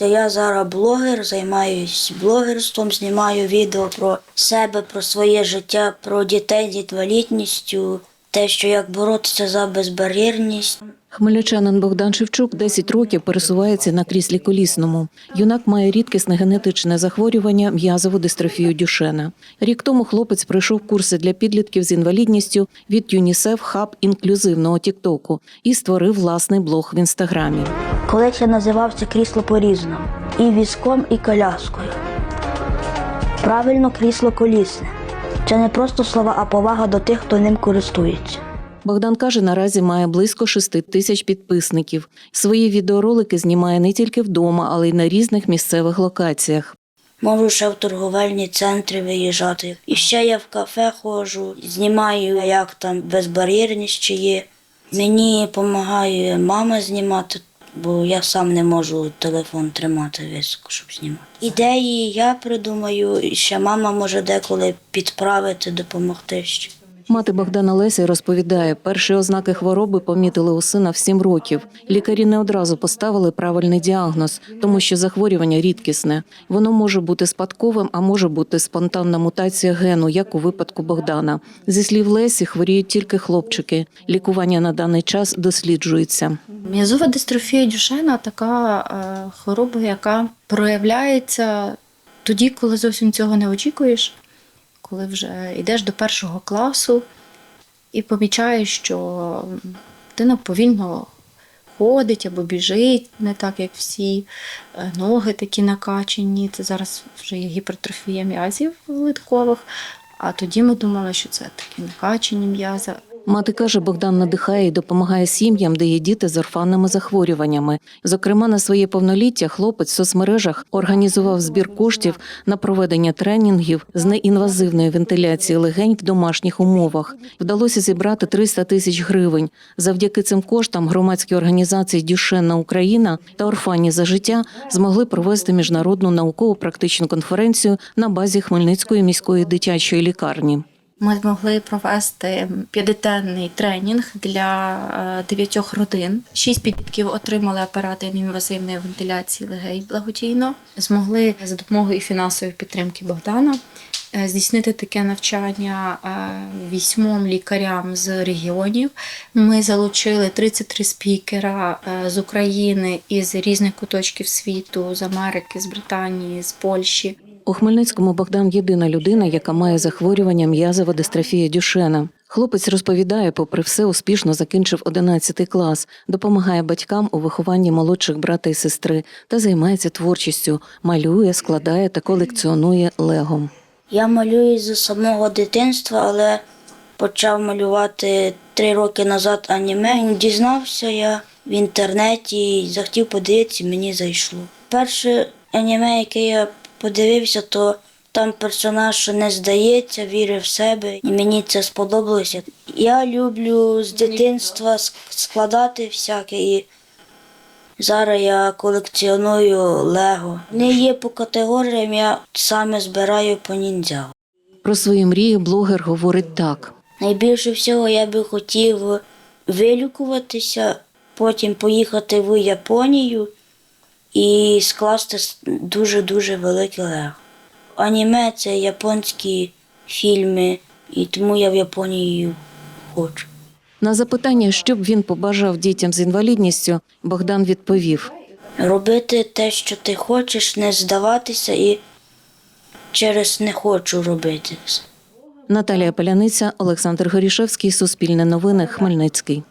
Це я зараз блогер, займаюся блогерством, знімаю відео про себе, про своє життя, про дітей з інвалідністю, те, що як боротися за безбар'єрність. Хмельничанин Богдан Шевчук 10 років пересувається на кріслі колісному. Юнак має рідкісне генетичне захворювання м'язову дистрофію Дюшена. Рік тому хлопець пройшов курси для підлітків з інвалідністю від ЮНІСЕФ Хаб інклюзивного Тіктоку і створив власний блог в інстаграмі. Колись я називав це крісло по-різному. І візком, і коляскою. Правильно крісло колісне. Це не просто слова, а повага до тих, хто ним користується. Богдан каже, наразі має близько 6 тисяч підписників. Свої відеоролики знімає не тільки вдома, але й на різних місцевих локаціях. Можу ще в торговельні центри виїжджати. І ще я в кафе ходжу, знімаю, як там безбар'єрність чи є. Мені допомагає мама знімати, бо я сам не можу телефон тримати високо, щоб знімати. Ідеї я придумаю, і ще мама може деколи підправити, допомогти ще. Мати Богдана Леся розповідає, перші ознаки хвороби помітили у сина в 7 років. Лікарі не одразу поставили правильний діагноз, тому що захворювання рідкісне. Воно може бути спадковим, а може бути спонтанна мутація гену, як у випадку Богдана. Зі слів Лесі, хворіють тільки хлопчики. Лікування на даний час досліджується. М'язова дистрофія Дюшена така е, хвороба, яка проявляється тоді, коли зовсім цього не очікуєш, коли вже йдеш до першого класу і помічаєш, що дитина повільно ходить або біжить, не так, як всі, е, ноги такі накачені. Це зараз вже є гіпертрофія м'язів литкових. А тоді ми думали, що це такі накачені м'язи. Мати каже, Богдан надихає і допомагає сім'ям, де є діти з орфанними захворюваннями. Зокрема, на своє повноліття хлопець в соцмережах організував збір коштів на проведення тренінгів з неінвазивної вентиляції легень в домашніх умовах. Вдалося зібрати 300 тисяч гривень. Завдяки цим коштам громадські організації Дюшенна Україна та Орфані за життя змогли провести міжнародну науково-практичну конференцію на базі Хмельницької міської дитячої лікарні. Ми змогли провести п'ятиденний тренінг для е, дев'ятьох родин. Шість підлітків отримали апарати інвазивної вентиляції легень благодійно. Змогли за допомогою фінансової підтримки Богдана е, здійснити таке навчання е, вісьмом лікарям з регіонів. Ми залучили 33 спікера з України і з різних куточків світу, з Америки, з Британії, з Польщі. У Хмельницькому Богдан єдина людина, яка має захворювання м'язова дистрофія Дюшена. Хлопець розповідає, попри все, успішно закінчив 11 клас, допомагає батькам у вихованні молодших брата і сестри та займається творчістю, малює, складає та колекціонує лего. Я малюю з самого дитинства, але почав малювати три роки назад аніме. Дізнався я в інтернеті захотів подивитися, мені зайшло. Перше аніме, яке я подивився, то там персонаж що не здається, вірить в себе, і мені це сподобалося. Я люблю з дитинства складати всяке і зараз я колекціоную Лего. Вони є по категоріям, я саме збираю по ніндзя. Про свої мрії блогер говорить так. Найбільше всього я би хотів вилікуватися, потім поїхати в Японію і скласти дуже-дуже велике лего. Аніме це японські фільми, і тому я в Японію хочу. На запитання, що б він побажав дітям з інвалідністю, Богдан відповів: Робити те, що ти хочеш, не здаватися і через не хочу робити. Наталія Поляниця, Олександр Горішевський, Суспільне новини, Хмельницький.